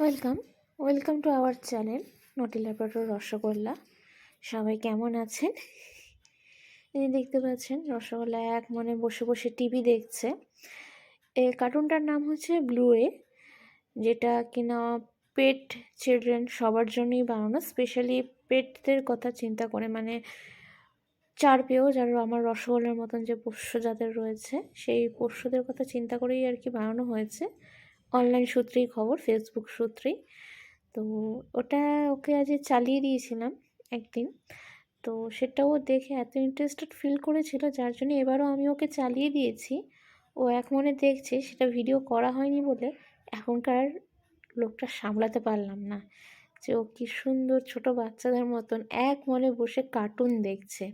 Welcome welcome to our channel naughty rasgulla সবাই কেমন আছেন? এই দেখতে পাচ্ছেন, রসগোল্লা এক মনে বসে বসে টিভি দেখছে। এই কার্টুনটার নাম হচ্ছে ব্লু এ যেটা কিনা পেট চিলড্রেন সবার জন্যই বানানো। স্পেশালি পেটদের কথা চিন্তা করে মানে চার পেয়েও যারা আমার রসগোল্লার মতন যে পোষ্য যাদের রয়েছে, সেই পোষ্যদের কথা চিন্তা করেই আর কি বানানো হয়েছে। অনলাইন সূত্রেই খবর ফেসবুক সূত্রেই। তো ওটা ওকে আজ চালিয়ে দিয়েছিলাম একদিন। তো সেটাও দেখে এত ইন্টারেস্টেড ফিল করেছিল, যার জন্য এবারও আমি ওকে চালিয়ে দিয়েছি। ও এক মনে দেখছে, সেটা ভিডিও করা হয়নি বলে এখনকার লোকটা সামলাতে পারলাম না। যে ও কী সুন্দর ছোট বাচ্চাদের মতন এক মনে বসে কার্টুন দেখছে।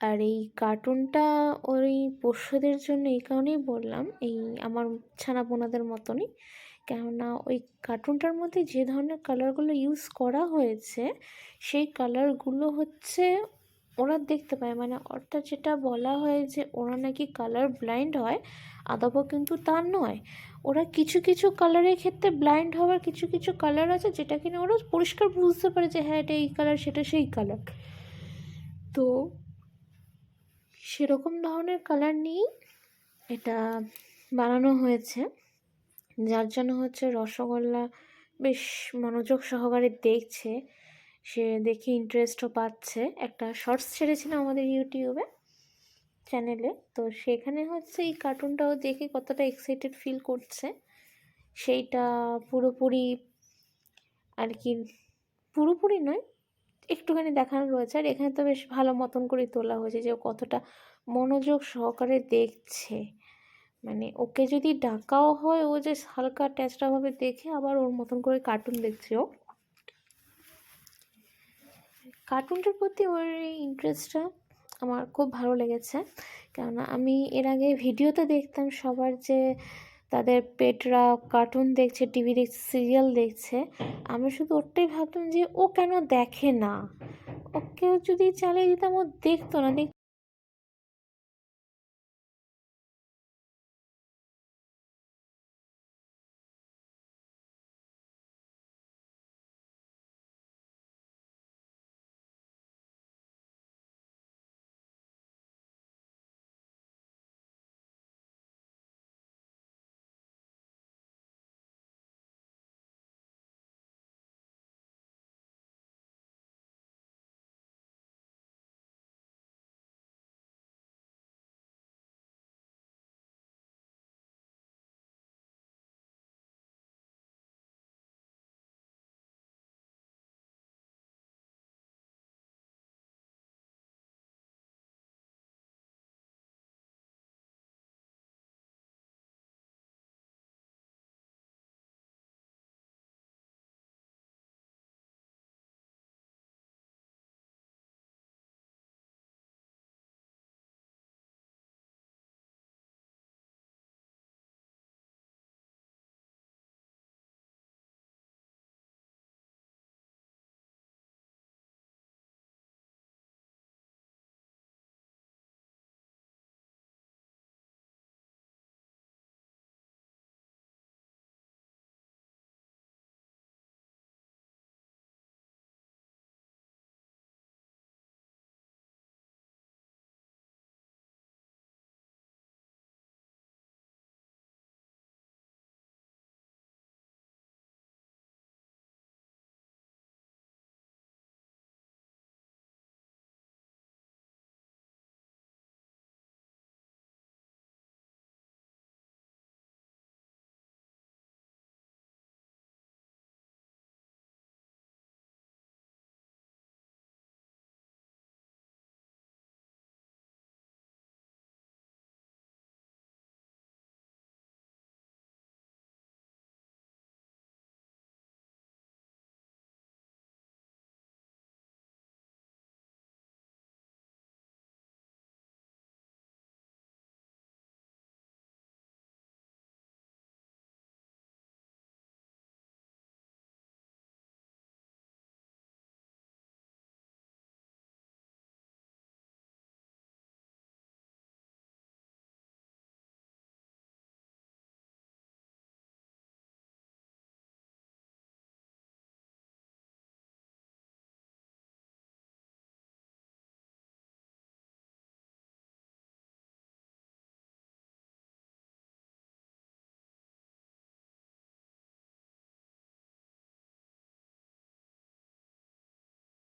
আর এই কার্টুনটা ওই পোষ্যদের জন্য এই কারণেই বললাম, এই আমার ছানাপোনাদের মতনই। কেননা ওই কার্টুনটার মধ্যে যে ধরনের কালারগুলো ইউজ করা হয়েছে, সেই কালারগুলো হচ্ছে ওরা দেখতে পায়। মানে অর্থাৎ যেটা বলা হয় যে ওরা নাকি কালার ব্লাইন্ড হয়, আদবও কিন্তু তা নয়। ওরা কিছু কিছু কালারের ক্ষেত্রে ব্লাইন্ড হওয়ার কিছু কিছু কালার আছে, যেটা কিনা ওরা পরিষ্কার বুঝতে পারে যে হ্যাঁ এটা এই কালার, সেটা সেই কালার। তো সেরকম ধরনের কালার নিয়েই এটা বানানো হয়েছে। যার জন্য হচ্ছে রসগোল্লা বেশ মনোযোগ সহকারে দেখছে। সে দেখে ইন্টারেস্টও পাচ্ছে। একটা শর্টস ছেড়েছিলাম আমাদের ইউটিউবে চ্যানেলে তো সেখানে হচ্ছে এই কার্টুনটাও দেখে কতটা এক্সাইটেড ফিল করছে। সেইটা পুরোপুরি আর কি পুরোপুরি নয় একটুখানি দেখানো রয়েছে। আর এখানে তো বেশ ভালো মতন করে তোলা হয়েছে যে কতটা মনোযোগ সহকারে দেখছে। মানে ওকে যদি ডাকাও হয়, ও যে হালকা ট্যাচটাভাবে দেখে আবার ওর মতন করে কার্টুন দেখছে ও। কার্টুনটার প্রতি ওর ইন্টারেস্টটা আমার খুব ভালো লেগেছে। কেননা আমি এর আগে ভিডিওতে দেখতাম সবার যে তাদের পেটরা কার্টুন দেখছে টিভি দেখছে সিরিয়াল দেখছে। আমি শুধু ওরটাই ভাবতাম যে ও কেন দেখে না? ওকেও যদি চালিয়ে দিতাম, ও দেখতো না। দেখ